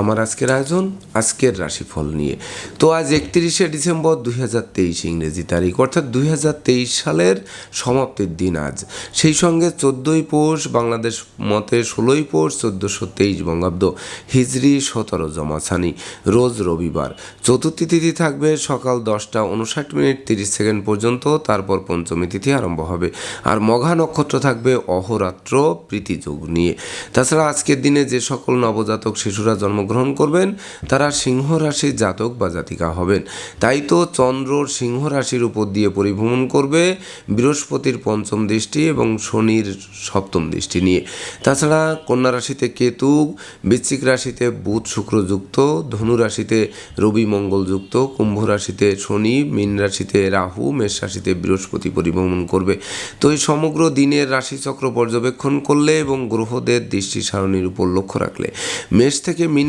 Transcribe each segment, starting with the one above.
আমার আজকের আয়োজন, আজকের রাশিফল নিয়ে। তো আজ একত্রিশে ডিসেম্বর দুই হাজার তেইশ ইংরেজি তারিখ, অর্থাৎ দুই হাজার তেইশ সালের সমাপ্তির দিন আজ। সেই সঙ্গে চোদ্দোই পৌষ, বাংলাদেশ মতে ষোলোই পৌষ, চোদ্দোশো তেইশ বঙ্গাব্দ, হিজড়ি সতেরো জমাছানি রোজ রবিবার। চতুর্থী তিথি থাকবে সকাল দশটা উনষাট মিনিট তিরিশ সেকেন্ড পর্যন্ত, তারপর পঞ্চমী তিথি আরম্ভ হবে। আর মঘা নক্ষত্র থাকবে অহরাত্র প্রীতিযোগ নিয়ে। তাছাড়া আজকের দিনে যে সকল নবজাতক শিশুরা জন্মগ্রহণ করবেন, তারা সিংহ রাশির জাতক বা জাতিকা হবেন। তাই তো চন্দ্রর সিংহ রাশির উপর দিয়ে পরিভ্রমণ করবে বৃহস্পতির পঞ্চম দৃষ্টি এবং শনির সপ্তম দৃষ্টি নিয়ে। তাছাড়া কন্যা রাশিতে কেতু, বৃশ্চিক রাশিতে বুধ শুক্র যুক্ত, ধনু রাশিতে রবি মঙ্গল যুক্ত, কুম্ভ রাশিতে শনি, মীন রাশিতে রাহু, মেষ রাশিতে বৃহস্পতি পরিভ্রমণ করবে। তো এই সমগ্র দিনের রাশিচক্র পর্যবেক্ষণ করলে এবং গ্রহদের দৃষ্টি সারণীর উপর লক্ষ্য রাখলে। মেষ থেকে মিন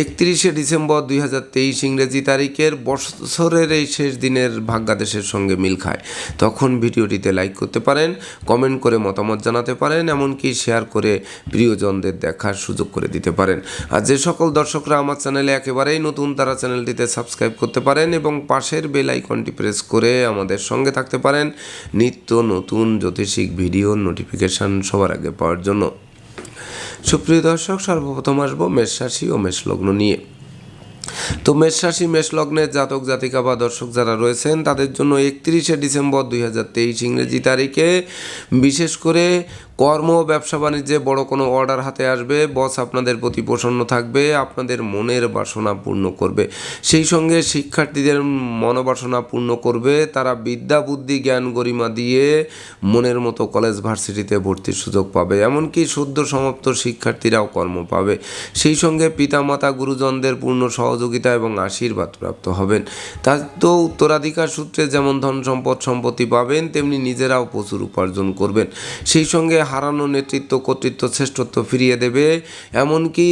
একত্রিশে ডিসেম্বর দুই হাজার তেইশ ইংরেজি তারিখের বছরের এই শেষ দিনের ভাগ্যাদেশের সঙ্গে মিল খায়। তখন ভিডিওটিতে লাইক করতে পারেন, কমেন্ট করে মতামত জানাতে পারেন, এমনকি শেয়ার করে প্রিয়জনদের দেখার সুযোগ করে দিতে পারেন। আর যে সকল দর্শকরা আমার চ্যানেলে একেবারেই নতুন, তারা চ্যানেলটিতে সাবস্ক্রাইব করতে পারেন এবং পাশের বেল আইকনটি প্রেস করে আমাদের সঙ্গে থাকতে পারেন। নিত্য নতুন জ্যোতিষিক ভিডিও নোটিফিকেশান সবার আগে পাওয়ার জন্য। সুপ্রিয় দর্শক, সর্বপ্রথম আসব মেষ রাশি ও মেষ লগ্ন নিয়ে। তো মেষ রাশি, মেষ লগ্নের জাতক, জাতিকা বা দর্শক যারা রয়েছেন, তাদের জন্য একত্রিশে ডিসেম্বর দুই হাজার তেইশ ইংরেজি তারিখে বিশেষ করে কর্ম ব্যবসা বাণিজ্যে বড় কোনো অর্ডার হাতে আসবে বস আপনাদের প্রতি প্রসন্ন থাকবে, আপনাদের মনের বাসনা পূর্ণ করবে। সেই সঙ্গে শিক্ষার্থীদের মনোবাসনা পূর্ণ করবে, তারা বিদ্যা, বুদ্ধি, জ্ঞান, গরিমা দিয়ে মনের মতো কলেজ ভার্সিটিতে ভর্তির সুযোগ পাবে। এমনকি সদ্য সমাপ্ত শিক্ষার্থীরাও কর্ম পাবে। সেই সঙ্গে পিতামাতা, গুরুজনদের পূর্ণ সহযোগিতা এবং আশীর্বাদ প্রাপ্ত হবেন। তার তো উত্তরাধিকার সূত্রে যেমন ধন সম্পদ, সম্পত্তি পাবেন, তেমনি নিজেরাও প্রচুর উপার্জন করবেন। সেই সঙ্গে হারানো নেতৃত্ব কর্তৃত্ব শ্রেষ্ঠত্ব ফিরিয়ে দেবে। এমনকি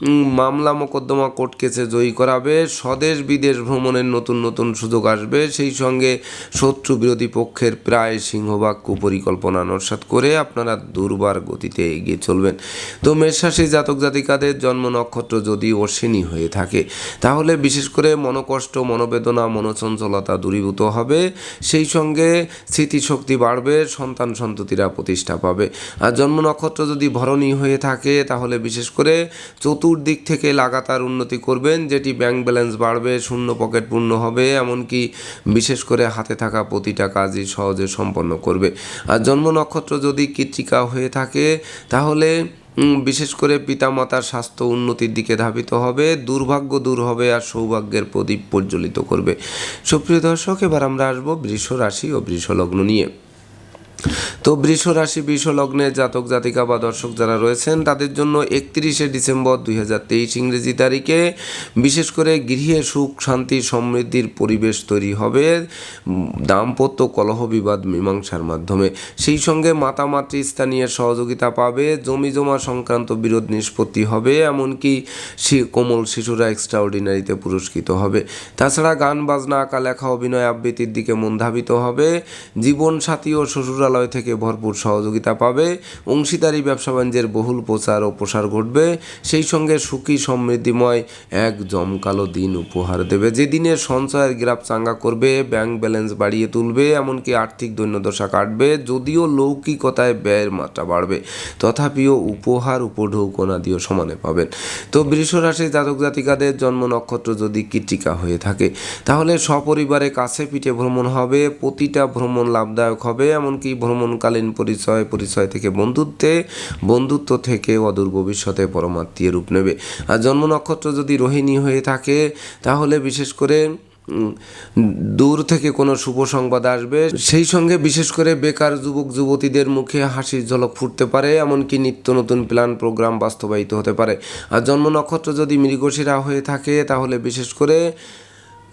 মামলা মোকদ্দমা কোর্ট কেসে জয়ী করাবে। স্বদেশ বিদেশ ভ্রমণের নতুন নতুন সুযোগ আসবে। সেই সঙ্গে শত্রু বিরোধী পক্ষের প্রায় সিংহভাগ কুপরিকল্পনা নস্বাত করে আপনারা দুর্বার গতিতে এগিয়ে চলবেন। তো মেষরাশি জাতক জাতিকাদের জন্ম নক্ষত্র যদি অশ্বিনী হয়ে থাকে, তাহলে বিশেষ করে মনোকষ্ট, মনোবেদনা, মনোচঞ্চলতা দূরীভূত হবে। সেই সঙ্গে স্মৃতিশক্তি বাড়বে, সন্তান সন্ততিরা প্রতিষ্ঠা পাবে। আর জন্ম নক্ষত্র যদি ভরণী হয়ে থাকে, তাহলে বিশেষ করে চতুর্দিক থেকে লাগাতার উন্নতি করবেন, যেটি ব্যাংক ব্যালেন্স বাড়বে, শূন্য পকেট পূর্ণ হবে, এমনকি বিশেষ করে হাতে থাকা প্রতিটা কাজই সহজে সম্পন্ন করবে। আর জন্ম নক্ষত্র যদি কৃত্রিকা হয়ে থাকে, তাহলে বিশেষ করে পিতামাতার স্বাস্থ্য উন্নতির দিকে ধাবিত হবে, দুর্ভাগ্য দূর হবে আর সৌভাগ্যের প্রদীপ প্রজ্বলিত করবে। সুপ্রিয় দর্শক, এবার আমরা আসব বৃষ রাশি ও বৃষলগ্ন নিয়ে। তো বৃষ রাশি, বৃষ লগ্নের জাতক, জাতিকা বা দর্শক যারা রয়েছেন, তাদের জন্য একত্রিশে ডিসেম্বর দুই হাজার তেইশ ইংরেজি তারিখে বিশেষ করে গৃহে সুখ, শান্তি, সমৃদ্ধির পরিবেশ তৈরি হবে। দাম্পত্য কলহ বিবাদ মীমাংসার মাধ্যমে। সেই সঙ্গে মাতামাতৃ স্থানীয় সহযোগিতা পাবে, জমি জমা সংক্রান্ত বিরোধ নিষ্পত্তি হবে, এমনকি কোমল শিশুরা এক্সট্রাঅর্ডিনারিতে পুরস্কৃত হবে। তাছাড়া গান, বাজনা, আঁকা, লেখা, অভিনয় আবৃত্তির দিকে মন ধাবিত হবে। জীবনসাথী ও শ্বশুরালয় থেকে ভরপুর সহযোগিতা পাবে। অংশীদারি ব্যবসা বাণিজ্যের বহুল প্রচার ও প্রসার ঘটবে। সেই সঙ্গে সুখী, সমৃদ্ধিময় এক জমকালো দিন উপহার দেবে। যে দিনে সঞ্চয়ের গ্রাফ চাঙ্গা করবে, ব্যাংক ব্যালেন্স বাড়িয়ে তুলবে, এমনকি আর্থিক দৈন্যদশা কাটবে, যদিও লৌকিকতায় ব্যয়ের মাত্রা বাড়বে। তথাপিও উপহার উপঢৌকনাদিও সমানে পাবেন। তো বৃষ রাশি জাতক জাতিকাদের জন্ম নক্ষত্র যদি কৃতিকা হয়ে থাকে, তাহলে সপরিবারে কাছে পিঠে ভ্রমণ হবে, প্রতিটা ভ্রমণ লাভদায়ক হবে, এমনকি ভ্রমণকালীন পরিচয় পরিচয় থেকে বন্ধুত্বে, বন্ধুত্ব থেকে অদূর ভবিষ্যতে পরমাত্মীয় রূপ নেবে। আর জন্ম নক্ষত্র যদি রোহিণী হয়ে থাকে, তাহলে বিশেষ করে দূর থেকে কোনো শুভ সংবাদ আসবে। সেই সঙ্গে বিশেষ করে বেকার যুবক, যুবতীদের মুখে হাসির ঝলক ফুটতে পারে, এমনকি নিত্য নতুন প্ল্যান, প্রোগ্রাম বাস্তবায়িত হতে পারে। আর জন্ম নক্ষত্র যদি মৃগশিরা হয়ে থাকে, তাহলে বিশেষ করে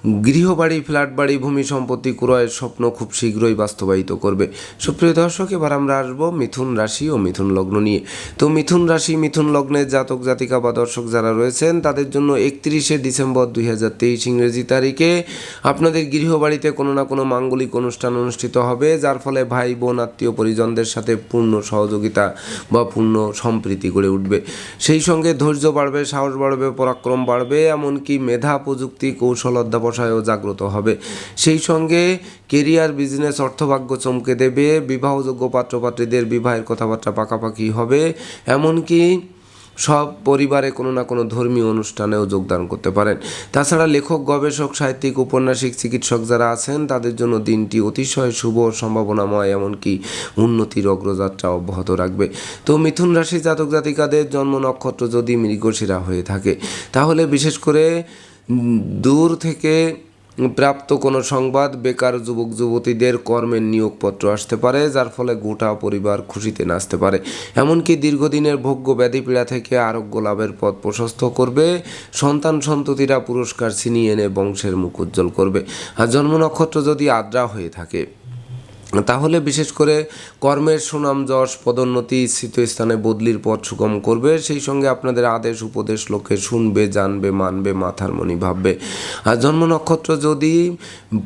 গৃহবাড়ি ফ্ল্যাট বাড়ি ভূমি সম্পত্তি ক্রয়ের স্বপ্ন খুব শীঘ্রই বাস্তবায়িত করবে। সুপ্রিয় দর্শক, এবার আমরা আসব মিথুন রাশি ও মিথুন লগ্ন নিয়ে। তো মিথুন রাশি, মিথুন লগ্নের জাতক, জাতিকা বা দর্শক যারা রয়েছেন, তাদের জন্য একত্রিশে ডিসেম্বর দুই হাজার তেইশ ইংরেজি তারিখে আপনাদের গৃহবাড়িতে কোনো না কোনো মাঙ্গলিক অনুষ্ঠান অনুষ্ঠিত হবে, যার ফলে ভাই, বোন, আত্মীয় পরিজনদের সাথে পূর্ণ সহযোগিতা বা পূর্ণ সম্প্রীতি গড়ে উঠবে। সেই সঙ্গে ধৈর্য বাড়বে, সাহস বাড়বে, পরাক্রম বাড়বে, এমনকি মেধা, প্রযুক্তি, কৌশল অধ্যাবসায়ও জাগ্রত হবে। সেই সঙ্গে কেরিয়ার, বিজনেস, অর্থভাগ্য চমকে দেবে। বিবাহযোগ্য পাত্রপাত্রীদের বিবাহের কথাবার্তা পাকাপাকি হবে। এমনকি সব পরিবারে কোনো না কোনো ধর্মীয় অনুষ্ঠানেও যোগদান করতে পারেন। তাছাড়া লেখক, গবেষক, সাহিত্যিক, উপন্যাসিক, চিকিৎসক যারা আছেন, তাদের জন্য দিনটি অতিশয় শুভ সম্ভাবনাময়, এমনকি উন্নতির অগ্রযাত্রা অব্যাহত রাখবে। তো মিথুন রাশি জাতক জাতিকাদের জন্ম নক্ষত্র যদি মৃগশিরা হয়ে থাকে, তাহলে বিশেষ করে দূর থেকে প্রাপ্ত কোনো সংবাদ বেকার যুবক যুবতীদের কর্মের নিয়োগপত্র আসতে পারে, যার ফলে গোটা পরিবার খুশিতে নাচতে পারে। এমনকি দীর্ঘদিনের ভোগ্য ব্যাধিপীড়া থেকে আরোগ্য লাভের পথ প্রশস্ত করবে, সন্তান সন্ততিরা পুরস্কার ছিনিয়ে এনে বংশের মুখ উজ্জ্বল করবে। আর জন্ম নক্ষত্র যদি আদ্রা হয়ে থাকে তাহলে বিশেষ করে কর্মের সুনাম, যশ, পদোন্নতি স্থিত স্থানে বদলির পথ সুগম করবে। সেই সঙ্গে আপনাদের আদেশ, উপদেশ, লোকে শুনবে, জানবে, মানবে, মাথার মনি ভাববে। আর জন্ম নক্ষত্র যদি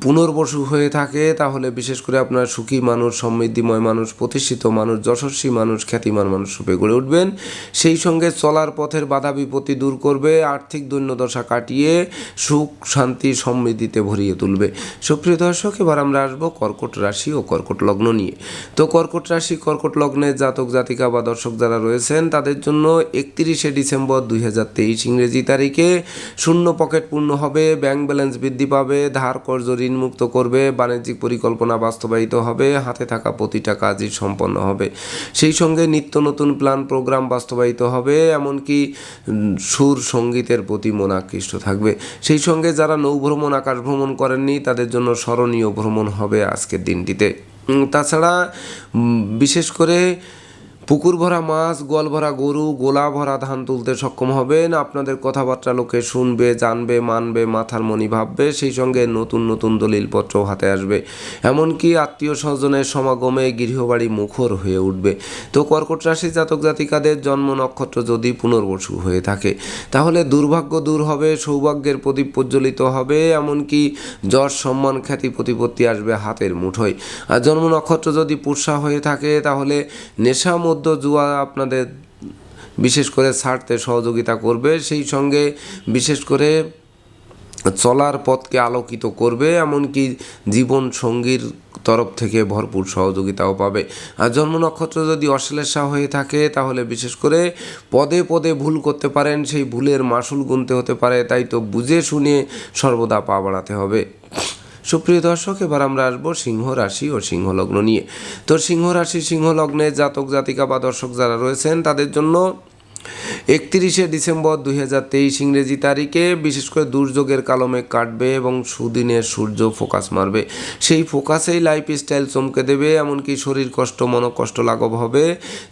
পুনর্বসু হয়ে থাকে, তাহলে বিশেষ করে আপনার সুখী মানুষ, সমৃদ্ধিময় মানুষ, প্রতিষ্ঠিত মানুষ, যশস্বী মানুষ, খ্যাতিমান মানুষ রূপে গড়ে উঠবেন। সেই সঙ্গে চলার পথের বাধা বিপত্তি দূর করবে, আর্থিক দৈন্যদশা কাটিয়ে সুখ, শান্তি, সমৃদ্ধিতে ভরিয়ে তুলবে। সুপ্রিয় দর্শক, এবার আমরা আসব কর্কট রাশি ও কর্কট লগ্ন নিয়ে। তো কর্কট রাশি, কর্কট লগ্নের জাতক, জাতিকা বা দর্শক যারা রয়েছেন, তাদের জন্য একত্রিশে ডিসেম্বর দুই হাজার তেইশ ইংরেজি তারিখে শূন্য পকেট পূর্ণ হবে, ব্যাংক ব্যালেন্স বৃদ্ধি পাবে, ধার কর্জ ঋণ মুক্ত করবে, বাণিজ্যিক পরিকল্পনা বাস্তবায়িত হবে, হাতে থাকা প্রতিটা কাজই সম্পন্ন হবে। সেই সঙ্গে নিত্য নতুন প্ল্যান, প্রোগ্রাম বাস্তবায়িত হবে, এমনকি সুর সঙ্গীতের প্রতি মন আকৃষ্ট থাকবে। সেই সঙ্গে যারা নৌভ্রমণ আকাশ ভ্রমণ করেননি, তাদের জন্য স্মরণীয় ভ্রমণ হবে আজকের দিনটিতে। তাছাড়া বিশেষ করে পুকুর ভরা মাছ, গোয়াল ভরা গরু, গোলা ভরা ধান তুলতে সক্ষম হবেন। আপনাদের কথাবার্তা লোকে শুনবে, জানবে, মানবে, মাথার মনি ভাববে, সেই সঙ্গে নতুন নতুন দলিলপত্র হাতে আসবে। এমনকি আত্মীয় স্বজনের সমাগমে গৃহবাড়ি মুখর হয়ে উঠবে। তো কর্কট রাশি জাতক জাতিকাদের জন্ম নক্ষত্র যদি পুনর্বসু হয়ে থাকে, তাহলে দুর্ভাগ্য দূর হবে, সৌভাগ্যের প্রদীপ প্রজ্বলিত হবে, এমনকি যশ, সম্মান, খ্যাতি, প্রতিপত্তি আসবে হাতের মুঠোয়। আর জন্ম নক্ষত্র যদি পুষা হয়ে থাকে, তাহলে নেশা মধ্য জুয়া আপনাদের বিশেষ করে ছাড়তে সহযোগিতা করবে, সেই সঙ্গে বিশেষ করে চলার পথকে আলোকিত করবে, এমনকি জীবন সঙ্গীর তরফ থেকে ভরপুর সহযোগিতাও পাবে। আর জন্ম নক্ষত্র যদি অশ্লেষা হয়ে থাকে, তাহলে বিশেষ করে পদে পদে ভুল করতে পারেন, সেই ভুলের মাসুল গুনতে হতে পারে, তাই তো বুঝে শুনে সর্বদা পা বাড়াতে হবে। সুপ্রিয় দর্শক, এবার আমরা আসব সিংহ রাশি ও সিংহ লগ্ন নিয়ে। তো সিংহ রাশি সিংহ লগ্নে জাতক জাতিকা বা দর্শক যারা রয়েছেন, তাদের জন্য একত্রিশে ডিসেম্বর দুই হাজার তেইশ ইংরেজি তারিখে বিশেষ করে দুর্যোগের কালমে কাটবে এবং সুদিনের সূর্য ফোকাস মারবে। সেই ফোকাসেই লাইফ স্টাইল চমকে দেবে, এমনকি শরীর কষ্ট, মনকষ্ট লাঘব হবে।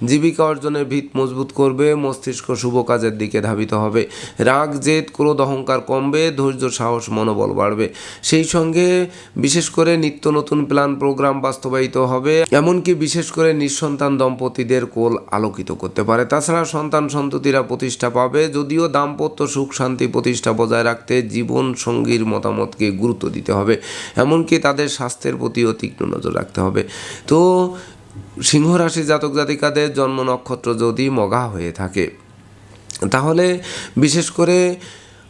জীবিকা অর্জনের ভিত মজবুত করবে, মস্তিষ্ক শুভ কাজের দিকে ধাবিত হবে। রাগ, জেদ, ক্রোধ, অহংকার কমবে, ধৈর্য, সাহস, মনোবল বাড়বে। সেই সঙ্গে বিশেষ করে নিত্য নতুন প্ল্যান, প্রোগ্রাম বাস্তবায়িত হবে। এমনকি বিশেষ করে নিঃসন্তান দম্পতিদের কোল আলোকিত করতে পারে। তাছাড়া সন্তান সন্ততিরা প্রতিষ্ঠা পাবে, যদিও দাম্পত্য সুখ শান্তি প্রতিষ্ঠা বজায় রাখতে জীবন সঙ্গীর মতামতকে গুরুত্ব দিতে হবে, এমনকি তাদের স্বাস্থ্যের প্রতিও তীক্ষ্ণ নজর রাখতে হবে। তো সিংহ রাশি জাতক জাতিকাদের জন্ম নক্ষত্র যদি মগা হয়ে থাকে, তাহলে বিশেষ করে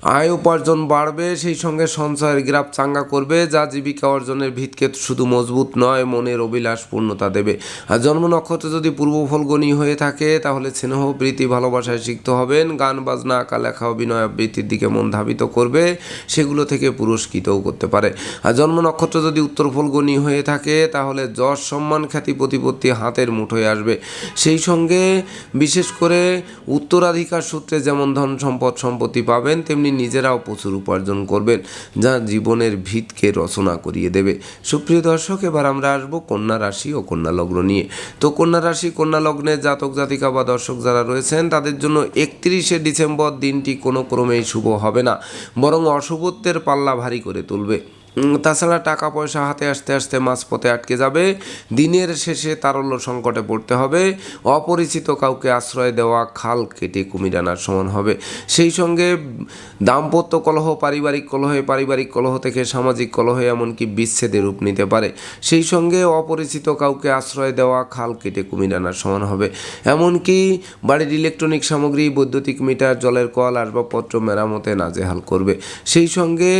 আয় উপার্জন বাড়বে, সেই সঙ্গে সঞ্চয়ের গ্রাফ চাঙ্গা করবে, যা জীবিকা অর্জনের ভিতকে শুধু মজবুত নয়, মনের অভিলাষ পূর্ণতা দেবে। আর জন্ম নক্ষত্র যদি পূর্ব ফলগণী হয়ে থাকে, তাহলে স্নেহ, প্রীতি, ভালোবাসায় শিখতে হবেন। গান, বাজনা, আঁকা, লেখা, অভিনয় আবৃত্তির দিকে মন ধাবিত করবে, সেগুলো থেকে পুরস্কৃতও করতে পারে। আর জন্ম নক্ষত্র যদি উত্তর ফলগণী হয়ে থাকে, তাহলে যশ, সম্মান, খ্যাতি, প্রতিপত্তি হাতের মুঠোয় আসবে। সেই সঙ্গে বিশেষ করে উত্তরাধিকার সূত্রে যেমন ধন সম্পদ, সম্পত্তি পাবেন, তেমনি নিজেরাও প্রচুর উপার্জন করবেন, যা জীবনের ভিতকে রচনা করিয়ে দেবে। সুপ্রিয় দর্শক, এবার আমরা আসব কন্যা রাশি ও কন্যা লগ্ন নিয়ে। তো কন্যা রাশি, কন্যা লগ্নের জাতক, জাতিকা বা দর্শক যারা রয়েছেন, তাদের জন্য একত্রিশে ডিসেম্বর দিনটি কোনো ক্রমেই শুভ হবে না, বরং অশুভত্বের পাল্লা ভারী করে তুলবে। তাছাড়া টাকা পয়সা হাতে আসতে আসতে মাঝপথে আটকে যাবে। দিনের শেষে তারল্য সংকটে পড়তে হবে। অপরিচিত কাউকে আশ্রয় দেওয়া খাল কেটে কুমির আনার সমান হবে। সেই সঙ্গে দাম্পত্য কলহ, পারিবারিক কলহে, পারিবারিক কলহ থেকে সামাজিক কলহে এমনকি বিচ্ছেদের রূপ নিতে পারে। সেই সঙ্গে অপরিচিত কাউকে আশ্রয় দেওয়া খাল কেটে কুমির আনার সমান হবে। এমনকি বাড়ির ইলেকট্রনিক সামগ্রী, বৈদ্যুতিক মিটার, জলের কল, আসবাবপত্র, মেরামতে নাজেহাল করবে। সেই সঙ্গে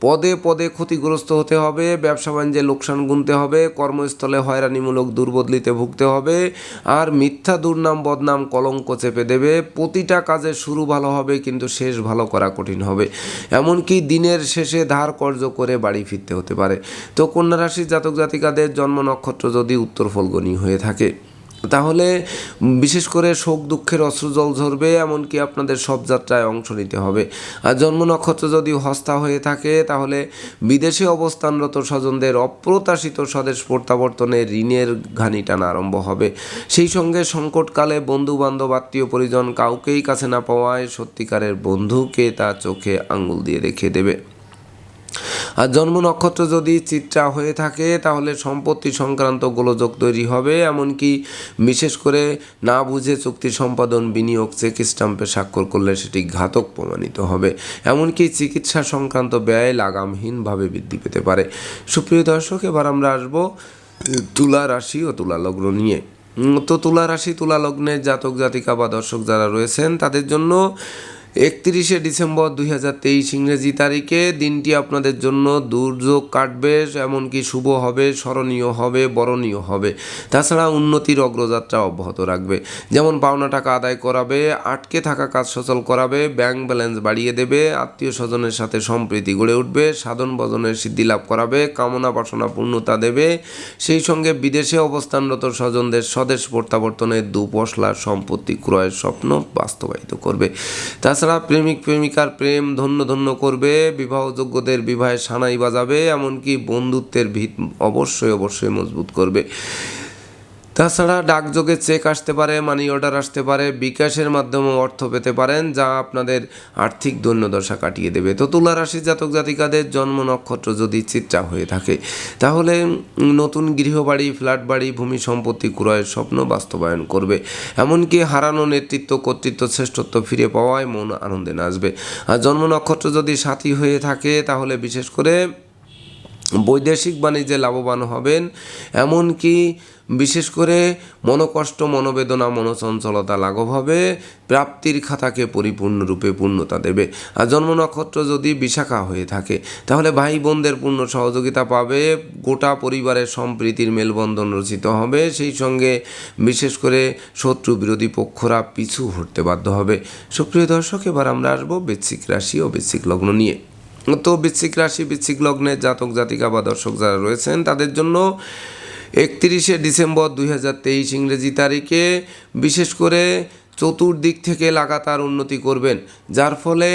পদে পদে ক্ষতিগ্রস্ত হতে হবে, ব্যবসা বাণিজ্যে লোকসান গুনতে হবে, কর্মস্থলে হয়রানিমূলক দুর্বদলিতে ভুগতে হবে, আর মিথ্যা দুর্নাম, বদনাম, কলঙ্ক চেপে দেবে। প্রতিটা কাজে শুরু ভালো হবে, কিন্তু শেষ ভালো করা কঠিন হবে। এমনকি দিনের শেষে ধার কর্য করে বাড়ি ফিরতে হতে পারে। তো কন্যা রাশির জাতক জাতিকাদের জন্ম নক্ষত্র যদি উত্তর ফলগনি হয়ে থাকে। তাহলে বিশেষ করে শোক, দুঃখের অশ্রুজল ঝরবে, এমনকি আপনাদের সব যাত্রায় অংশ নিতে হবে। আর জন্ম নক্ষত্র যদি হস্তা হয়ে থাকে, তাহলে বিদেশে অবস্থানরত স্বজনদের অপ্রত্যাশিত স্বদেশ প্রত্যাবর্তনে ঋণের ঘানি টানা আরম্ভ হবে। সেই সঙ্গে সংকটকালে বন্ধু বান্ধব আত্মীয় পরিজন কাউকেই কাছে না পাওয়ায় সত্যিকারের বন্ধুকে তা চোখে আঙুল দিয়ে রেখে দেবে। আর জন্ম নক্ষত্র যদি চিত্রা হয়ে থাকে, তাহলে সম্পত্তি সংক্রান্ত গোলযোগ তৈরি হবে। এমনকি বিশেষ করে না বুঝে চুক্তি সম্পাদন বিনিয়োগ চেক স্টাম্পে স্বাক্ষর করলে সেটি ঘাতক প্রমাণিত হবে। এমনকি চিকিৎসা সংক্রান্ত ব্যয় লাগামহীনভাবে বৃদ্ধি পেতে পারে। সুপ্রিয় দর্শক, এবার আমরা আসব তুলা রাশি ও তুলা লগ্ন নিয়ে। তো তুলা রাশি, তুলা লগ্নের জাতক জাতিকা বা দর্শক যারা রয়েছেন, তাদের জন্য একত্রিশে ডিসেম্বর দুই হাজার তেইশ ইংরেজি তারিখে দিনটি আপনাদের জন্য দুর্যোগ কাটবে, এমনকি শুভ হবে, স্মরণীয় হবে, বরণীয় হবে। তাছাড়া উন্নতির অগ্রযাত্রা অব্যাহত রাখবে। যেমন পাওনা টাকা আদায় করাবে, আটকে থাকা কাজ সচল করাবে, ব্যাংক ব্যালেন্স বাড়িয়ে দেবে, আত্মীয় স্বজনের সাথে সম্প্রীতি গড়ে উঠবে, সাধন ভজনের সিদ্ধি লাভ করাবে, কামনা বাসনা পূর্ণতা দেবে। সেই সঙ্গে বিদেশে অবস্থানরত স্বজনদের স্বদেশ প্রত্যাবর্তনের দুপশলা সম্পত্তি ক্রয়ের স্বপ্ন বাস্তবায়িত করবে। তাছাড়া প্রেমিক প্রেমিকার প্রেম ধন্য ধন্য করবে, বিবাহযোগ্যদের বিবাহে সানাই বাজাবে, এমনকি বন্ধুত্বের ভিত অবশ্যই অবশ্যই মজবুত করবে। তাছাড়া ডাকযোগে চেক আসতে পারে মানি অর্ডার আসতে পারে, বিকাশের মাধ্যমে অর্থ পেতে পারেন, যা আপনাদের আর্থিক দৈন্যদশা কাটিয়ে দেবে। তো তুলা রাশি জাতক জাতিকাদের জন্ম নক্ষত্র যদি চিত্রা হয়ে থাকে, তাহলে নতুন গৃহবাড়ি ফ্ল্যাট বাড়ি ভূমি সম্পত্তি ক্রয়ের স্বপ্ন বাস্তবায়ন করবে। এমনকি হারানো নেতৃত্ব, কর্তৃত্ব, শ্রেষ্ঠত্ব ফিরে পাওয়ায় মন আনন্দে নাচবে। আর জন্ম নক্ষত্র যদি সাথী হয়ে থাকে, তাহলে বিশেষ করে বৈদেশিক বাণিজ্যে লাভবান হবেন, এমনকি বিশেষ করে মনোকষ্ট, মনোবেদনা, মনোচঞ্চলতা লাঘব হবে, প্রাপ্তির খাতাকে পরিপূর্ণরূপে পূর্ণতা দেবে। আর জন্ম নক্ষত্র যদি বিশাখা হয়ে থাকে, তাহলে ভাই বোনদের পূর্ণ সহযোগিতা পাবে, গোটা পরিবারের সম্প্রীতির মেলবন্ধন রচিত হবে, সেই সঙ্গে বিশেষ করে শত্রু বিরোধী পক্ষরা পিছু হটতে বাধ্য হবে। সুপ্রিয় দর্শক, এবার আমরা আসব বেচ্ছিক রাশি ও বেচ্ছিক লগ্ন নিয়ে। তো বৃশ্চিক রাশি, বৃশ্চিক লগ্নের জাতক, জাতিকা বা দর্শক যারা রয়েছেন, তাদের জন্য একত্রিশে ডিসেম্বর দুই হাজার তেইশ ইংরেজি তারিখে বিশেষ করে চতুর্দিক থেকে লাগাতার উন্নতি করবেন, যার ফলে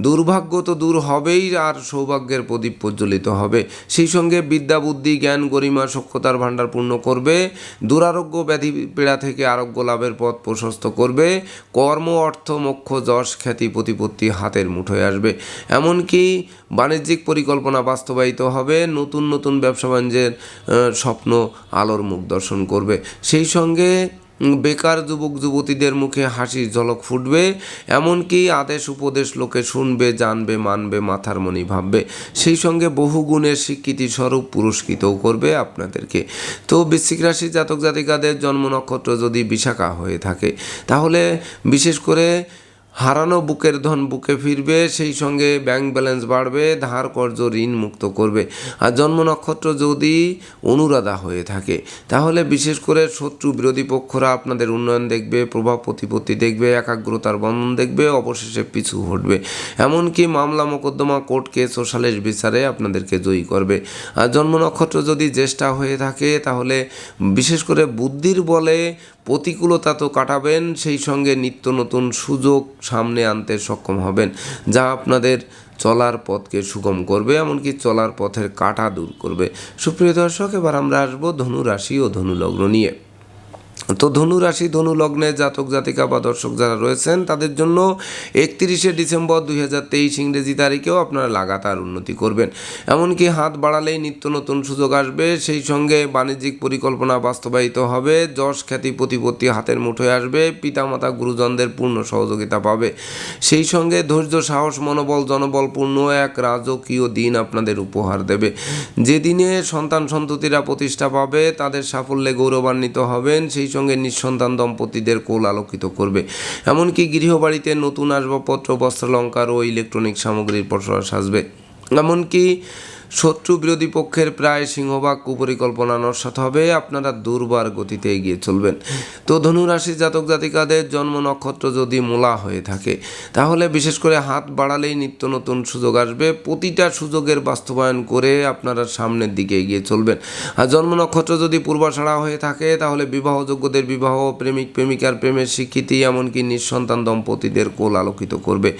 দুর্ভাগ্য তো দূর হবেই আর সৌভাগ্যের প্রদীপ প্রজ্বলিত হবে। সেই সঙ্গে বিদ্যা বুদ্ধি, জ্ঞান, গরিমা, সক্ষতার ভাণ্ডার পূর্ণ করবে। দুরারোগ্য ব্যাধি পীড়া থেকে আরোগ্য লাভের পথ প্রশস্ত করবে। কর্ম, অর্থ, মোক্ষ, যশ, খ্যাতি, প্রতিপত্তি হাতের মুঠোয় আসবে। এমনকি বাণিজ্যিক পরিকল্পনা বাস্তবায়িত হবে। নতুন নতুন ব্যবসা বাণিজ্যের স্বপ্ন আলোর মুখ দর্শন করবে। সেই সঙ্গে বেকার যুবক, যুবতীদের মুখে হাসির ঝলক ফুটবে, এমনকি আদেশ উপদেশ লোকে শুনবে, জানবে, মানবে, মাথার মনি ভাববে। সেই সঙ্গে বহু গুণের স্বীকৃতি স্বরূপ পুরস্কৃতও করবে আপনাদেরকে। তো বৃশ্চিক রাশি জাতক জাতিকাদের জন্ম নক্ষত্র যদি বিশাখা হয়ে থাকে, তাহলে বিশেষ করে হারানো বুকের ধন বুকে ফিরবে, সেই সঙ্গে ব্যাংক ব্যালেন্স বাড়বে, ধার কর্য ঋণ মুক্ত করবে। আর জন্ম নক্ষত্র যদি অনুরাধা হয়ে থাকে, তাহলে বিশেষ করে শত্রু বিরোধী পক্ষরা আপনাদের উন্নয়ন দেখবে, প্রভাব প্রতিপত্তি দেখবে, একাগ্রতার বন্ধন দেখবে, অবশেষে পিছু হটবে। এমনকি মামলা মোকদ্দমা কোর্ট কেস ও সালিশ বিচারে আপনাদেরকে জয়ী করবে। আর জন্ম নক্ষত্র যদি জ্যেষ্ঠা হয়ে থাকে, তাহলে বিশেষ করে বুদ্ধির বলে প্রতিকূলতা তো কাটাবেন, সেই সঙ্গে নিত্য নতুন সুযোগ সামনে আনতে সক্ষম হবেন, যা আপনাদের চলার পথকে সুগম করবে, এমনকি চলার পথের কাটা দূর করবে। সুপ্রিয় দর্শক, এবার আমরা আসব ধনু রাশি ও ধনুলগ্ন নিয়ে। তো ধনু রাশি, ধনু লগ্নে জাতক, জাতিকা বা দর্শক যারা রয়েছেন, তাদের জন্য একত্রিশে ডিসেম্বর দুই হাজার তেইশ ইংরেজি তারিখেও আপনারা লাগাতার উন্নতি করবেন। এমনকি হাত বাড়ালেই নিত্য নতুন সুযোগ আসবে, সেই সঙ্গে বাণিজ্যিক পরিকল্পনা বাস্তবায়িত হবে, যশ খ্যাতি প্রতিপত্তি হাতের মুঠোয় আসবে, পিতামাতা, গুরুজনদের পূর্ণ সহযোগিতা পাবে। সেই সঙ্গে ধৈর্য, সাহস, মনোবল, জনবলপূর্ণ এক রাজকীয় দিন আপনাদের উপহার দেবে। যেদিনে সন্তান সন্ততিরা প্রতিষ্ঠা পাবে, তাদের সাফল্যে গৌরবান্বিত হবেন, সেই সঙ্গে নিঃসন্তান দম্পতিদের কোল আলোকিত করবে। এমনকি গৃহবাড়িতে নতুন আসবাবপত্র, বস্ত্রালঙ্কার ও ইলেকট্রনিক সামগ্রীর প্রসার সাজবে। এমনকি শত্রু বিরোধী পক্ষের প্রায় সিংহভাগ কুপরিকল্পনা নস্বাত হবে, আপনারা দুর্বার গতিতে এগিয়ে চলবেন। তো ধনুরাশি জাতক জাতিকাদের জন্ম নক্ষত্র যদি মূলা হয়ে থাকে, তাহলে বিশেষ করে হাত বাড়ালেই নিত্য নতুন সুযোগ আসবে। প্রতিটা সুযোগের বাস্তবায়ন করে আপনারা সামনের দিকে এগিয়ে চলবেন। আর জন্ম নক্ষত্র যদি পূর্বাষাড়া হয়ে থাকে, তাহলে বিবাহযোগ্যদের বিবাহ, প্রেমিক, প্রেমিকার প্রেমের স্বীকৃতি, এমনকি নিঃসন্তান দম্পতিদের কোল আলোকিত করবে।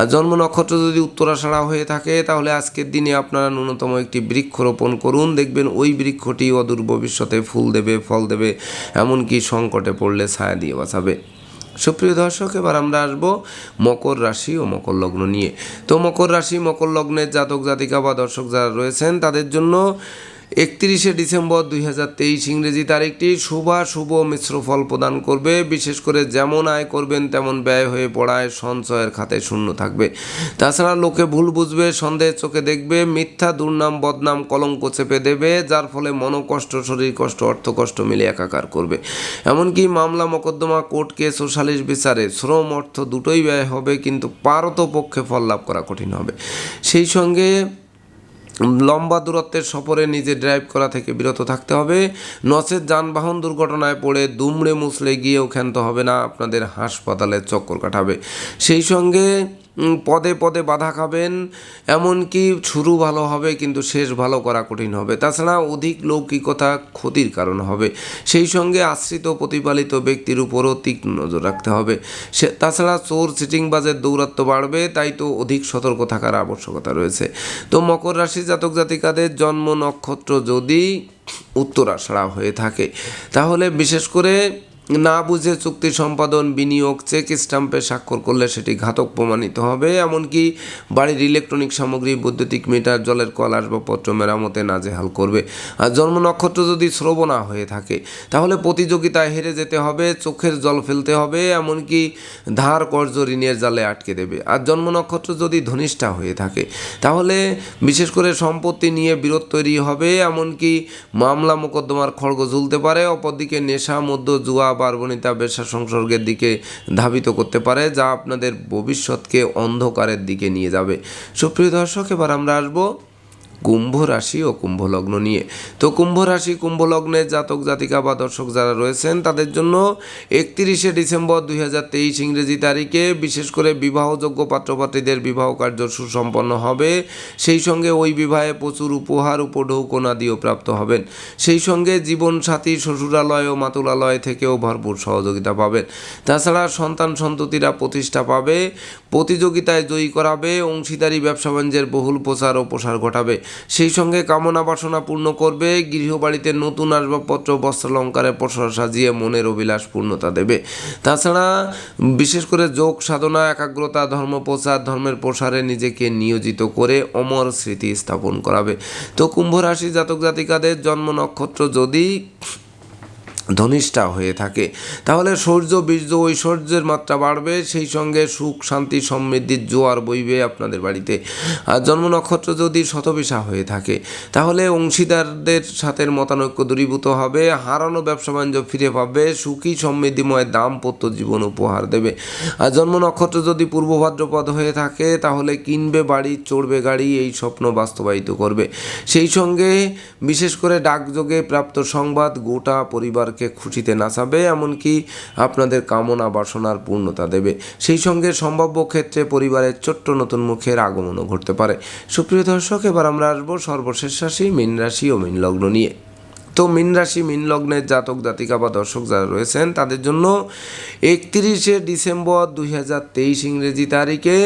আর জন্ম নক্ষত্র যদি উত্তরাষাড়া হয়ে থাকে, তাহলে আজকের দিনে আপনারা ন্যূনতম একটি বৃক্ষ রোপণ করুন। দেখবেন ওই বৃক্ষটি অদূর ভবিষ্যতে ফুল দেবে, ফল দেবে, এমনকি সংকটে পড়লে ছায়া দিয়ে বাঁচাবে। সুপ্রিয় দর্শক, এবার আমরা আসব মকর রাশি ও মকর লগ্ন নিয়ে। তো মকর রাশি, মকর লগ্নের জাতক জাতিকা বা দর্শক যারা রয়েছেন, তাদের জন্য একত্রিশে ডিসেম্বর দুই হাজার তেইশ ইংরেজি তারিখটি শুভ শুভ মিশ্র ফল প্রদান করবে। বিশেষ করে যেমন আয় করবেন, তেমন ব্যয় হয়ে পড়ায় সঞ্চয়ের খাতে শূন্য থাকবে। তাছাড়া লোকে ভুল বুঝবে সন্দেহ চোখে দেখবে, মিথ্যা, দুর্নাম, বদনাম, কলঙ্ক চেপে দেবে, যার ফলে মনোকষ্ট শরীর, কষ্ট, অর্থ, কষ্ট মিলে একাকার করবে। এমনকি মামলা, মোকদ্দমা, কোর্ট কেস ও সালিশ বিচারে শ্রম, অর্থ দুটোই ব্যয় হবে, কিন্তু পারত পক্ষে ফল লাভ করা কঠিন হবে। সেই সঙ্গে লম্বা দূরত্বের সফরে নিজে ড্রাইভ করা থেকে বিরত থাকতে হবে। নচেত যানবাহন দুর্ঘটনায় পড়ে দুমড়ে মুছলে গিয়েও ক্ষান্ত হবে না। আপনাদের হাসপাতালে চক্কর কাটাবে। সেই সঙ্গে পদে পদে বাধা খাবেন, এমনকি শুরু ভালো হবে কিন্তু শেষ ভালো করা কঠিন হবে। তাছাড়া অধিক লৌকিকতা ক্ষতির কারণ হবে। সেই সঙ্গে আশ্রিত প্রতিপালিত ব্যক্তির উপরও তীক্ষ্ণ নজর রাখতে হবে। সে, তাছাড়া চোর সিটিংবাজের দৌরাত্ম বাড়বে, তাই তো অধিক সতর্ক থাকার আবশ্যকতা রয়েছে। তো মকর রাশি জাতক জাতিকাদের জন্ম নক্ষত্র যদি উত্তরাষাড়া হয়ে থাকে, তাহলে বিশেষ করে না বুঝে চুক্তি সম্পাদন, বিনিয়োগ, চেক স্টাম্পে স্বাক্ষর করলে সেটি ঘাতক প্রমাণিত হবে। এমনকি বাড়ির ইলেকট্রনিক সামগ্রী, বৈদ্যুতিক মিটার, জলের কল, আসবাবপত্র মেরামতে নাজেহাল করবে। আর জন্ম নক্ষত্র যদি শ্রবণা হয়ে থাকে, তাহলে প্রতিযোগিতায় হেরে যেতে হবে, চোখের জল ফেলতে হবে, এমনকি ধার, কর্জ, ঋণের জালে আটকে দেবে। আর জন্ম নক্ষত্র যদি ধনিষ্ঠা হয়ে থাকে, তাহলে বিশেষ করে সম্পত্তি নিয়ে বিরোধ তৈরি হবে, এমনকি মামলা মোকদ্দমার খড়গ ঝুলতে পারে। অপরদিকে নেশা মধ্য জুয়া পার্বণিতা বেশা সংসর্গের দিকে ধাবিত করতে পারে, যা আপনাদের ভবিষ্যৎকে অন্ধকারের দিকে নিয়ে যাবে। সুপ্রিয় দর্শক, এবার আমরা আসব কুম্ভ রাশি ও কুম্ভ লগ্ন নিয়ে। তো কুম্ভ রাশি কুম্ভ জাতক, জাতিকা বা দর্শক যারা রয়েছেন, তাদের জন্য একত্রিশে ডিসেম্বর দুই হাজার তেইশ ইংরেজি তারিখে বিশেষ করে বিবাহযোগ্য পাত্রপাত্রীদের বিবাহ কার্য সুসম্পন্ন হবে। সেই সঙ্গে ওই বিবাহে প্রচুর উপহার উপঢৌকনাদিও প্রাপ্ত হবেন। সেই সঙ্গে জীবনসাথী, শ্বশুরালয় ও মাতুলালয় থেকেও ভরপুর সহযোগিতা পাবেন। তাছাড়া সন্তান সন্ততিরা প্রতিষ্ঠা পাবে, প্রতিযোগিতায় জয়ী করাবে, অংশীদারি, ব্যবসা বাণিজ্যের বহুল প্রচার ও প্রসার ঘটাবে। সেই সঙ্গে কামনা বাসনা পূর্ণ করবে। গৃহবাড়িতে নতুন আসবাবপত্র বস্ত্রালঙ্কারে প্রসার সাজিয়ে মনের অভিলাষ পূর্ণতা দেবে। তাছাড়া বিশেষ করে যোগ সাধনা, একাগ্রতা, ধর্ম প্রচার, ধর্মের প্রসারে নিজেকে নিয়োজিত করে অমর স্মৃতি স্থাপন করাবে। তো কুম্ভ রাশি জাতক জাতিকাদের জন্ম নক্ষত্র যদি ধনিষ্ঠা হয়ে থাকে। তাহলে শৌর্য বীর্য, ঐশ্বর্যের মাত্রা বাড়বে, সেই সঙ্গে সুখ, শান্তি সমৃদ্ধির জোয়ার বইবে আপনাদের বাড়িতে। আর জন্ম নক্ষত্র যদি শতবিশা হয়ে থাকে, তাহলে অংশীদারদের সাথে মতানৈক্য দূরীভূত হবে, হারানো ব্যবসা বাণিজ্য ফিরে পাবে, সুখী, সমৃদ্ধিময়, দাম্পত্য জীবন উপহার দেবে। আর জন্ম নক্ষত্র যদি পূর্ব ভাদ্রপদ হয়ে থাকে, তাহলে কিনবে বাড়ি, চড়বে গাড়ি, এই স্বপ্ন বাস্তবায়িত করবে। সেই সঙ্গে বিশেষ করে ডাকযোগে প্রাপ্ত সংবাদ, গোটা পরিবারকে খুশিতে নাচাবে, এমনকি আপনাদের কামনা বাসনার পূর্ণতা দেবে। সেই সঙ্গে সম্ভাব্য ক্ষেত্রে পরিবারের ছোট্ট নতুন মুখের আগমনও ঘটতে পারে। সুপ্রিয় দর্শক, এবার আমরা আসব সর্বশেষ রাশি, মীন রাশি ও মীন লগ্ন নিয়ে। তো মিন রাশি, মিন লগ্নের জাতক, জাতিকা বা দর্শক যারা রয়েছেন, তাদের জন্য একত্রিশে ডিসেম্বর দুই হাজার তেইশ ইংরেজি তারিখে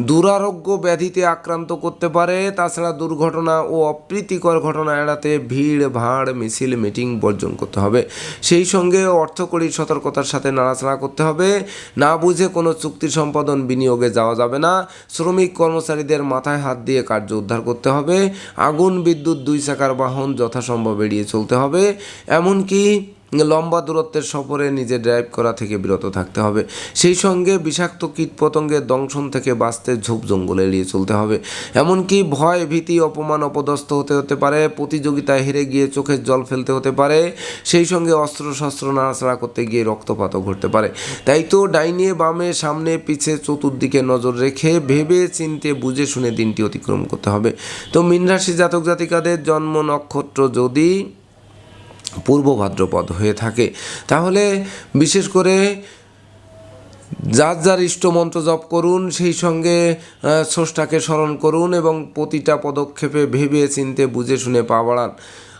দুরারোগ্য ব্যাধিতে আক্রান্ত করতে পারে। তাছাড়া দুর্ঘটনা ও অপ্রীতিকর ঘটনা এড়াতে ভিড়, ভাড়, মিছিল, মিটিং বর্জন করতে হবে। সেই সঙ্গে অর্থকরী সতর্কতার সাথে নাড়াচাড়া করতে হবে। না বুঝে কোনো চুক্তি সম্পাদন বিনিয়োগে যাওয়া যাবে না। শ্রমিক কর্মচারীদের মাথায় হাত দিয়ে কার্য উদ্ধার করতে হবে। আগুন, বিদ্যুৎ, দুই চাকার বাহন যথাসম্ভব এড়িয়ে চলতে হবে। এমনকি লম্বা দূরত্বের সফরে নিজে ড্রাইভ করা থেকে বিরত থাকতে হবে। সেই সঙ্গে বিষাক্ত কীটপতঙ্গের দংশন থেকে বাঁচতে ঝোপ জঙ্গলে এড়িয়ে চলতে হবে। এমনকি ভয়, ভীতি, অপমান, অপদস্থ হতে হতে পারে, প্রতিযোগিতায় হেরে গিয়ে চোখের জল ফেলতে হতে পারে, সেই সঙ্গে অস্ত্র শস্ত্র নাড়াচাড়া করতে গিয়ে রক্তপাতও ঘটতে পারে। তাই তো ডাইনে বামে, সামনে, পিছে, চতুর্দিকে নজর রেখে ভেবে, চিনতে, বুঝে, শুনে দিনটি অতিক্রম করতে হবে। তো মীন রাশি জাতক জাতিকাদের জন্ম নক্ষত্র যদি পূর্ব ভাদ্রপদ হয়ে থাকে। তাহলে বিশেষ করে যার যার ইষ্টমন্ত্র জপ করুন, সেই সঙ্গে স্রষ্টাকে স্মরণ করুন এবং প্রতিটা পদক্ষেপে ভেবে চিনতে বুঝে শুনে পা বাড়ান।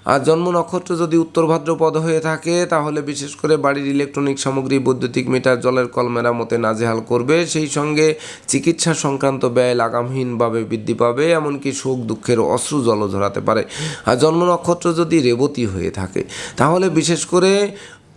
আর জন্ম নক্ষত্র যদি উত্তর ভাদ্রপদ হয়ে থাকে, তাহলে বিশেষ করে বাড়ির ইলেকট্রনিক সামগ্রী, বৈদ্যুতিক মিটার জলের কল মেরামতে নাজেহাল করবে। সেই সঙ্গে চিকিৎসা সংক্রান্ত ব্যয় লাগামহীনভাবে বৃদ্ধি পাবে, এমনকি সুখ দুঃখের অশ্রু জল ঝরাতে পারে। আর জন্ম নক্ষত্র যদি রেবতী হয়ে থাকে, তাহলে বিশেষ করে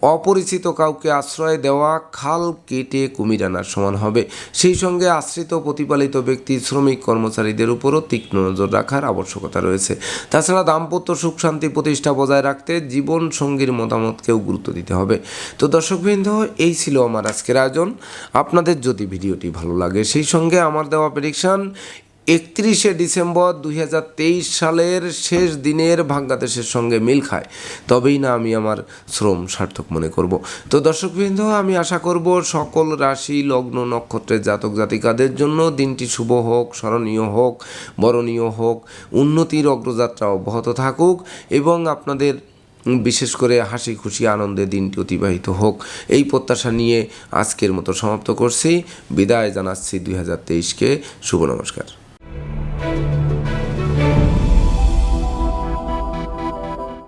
অপরিচিত কাউকে আশ্রয় দেওয়া, খাল কেটে কুমির আনার সমান হবে। সেই সঙ্গে আশ্রিত প্রতিপালিত ব্যক্তি, শ্রমিক কর্মচারীদের উপরও তীক্ষ্ণ নজর রাখার আবশ্যকতা রয়েছে। তাছাড়া দাম্পত্য সুখ শান্তি প্রতিষ্ঠা বজায় রাখতে জীবন সঙ্গীর মতামতকেও গুরুত্ব দিতে হবে। তো দর্শকবৃন্দ, এই ছিল আমার আজকের আয়োজন। আপনাদের যদি ভিডিওটি ভালো লাগে, সেই সঙ্গে আমার দেওয়া প্রেডিকশান একত্রিশে ডিসেম্বর দুই হাজার তেইশ সালের শেষ দিনের ভাগ্যাদেশের সঙ্গে মিল খায়। তবেই না আমি আমার শ্রম সার্থক মনে করব। তো দর্শক দর্শকবৃন্দ, আমি আশা করব সকল রাশি, লগ্ন, নক্ষত্রের জাতক জাতিকাদের জন্য দিনটি শুভ হোক, স্মরণীয় হোক, বরণীয় হোক, উন্নতির অগ্রযাত্রা অব্যাহত থাকুক এবং আপনাদের বিশেষ করে হাসি, খুশি, আনন্দে দিনটি অতিবাহিত হোক। এই প্রত্যাশা নিয়ে আজকের মতো সমাপ্ত করছি। বিদায় জানাচ্ছি দুই হাজার তেইশকে। শুভ নমস্কার। Thank you.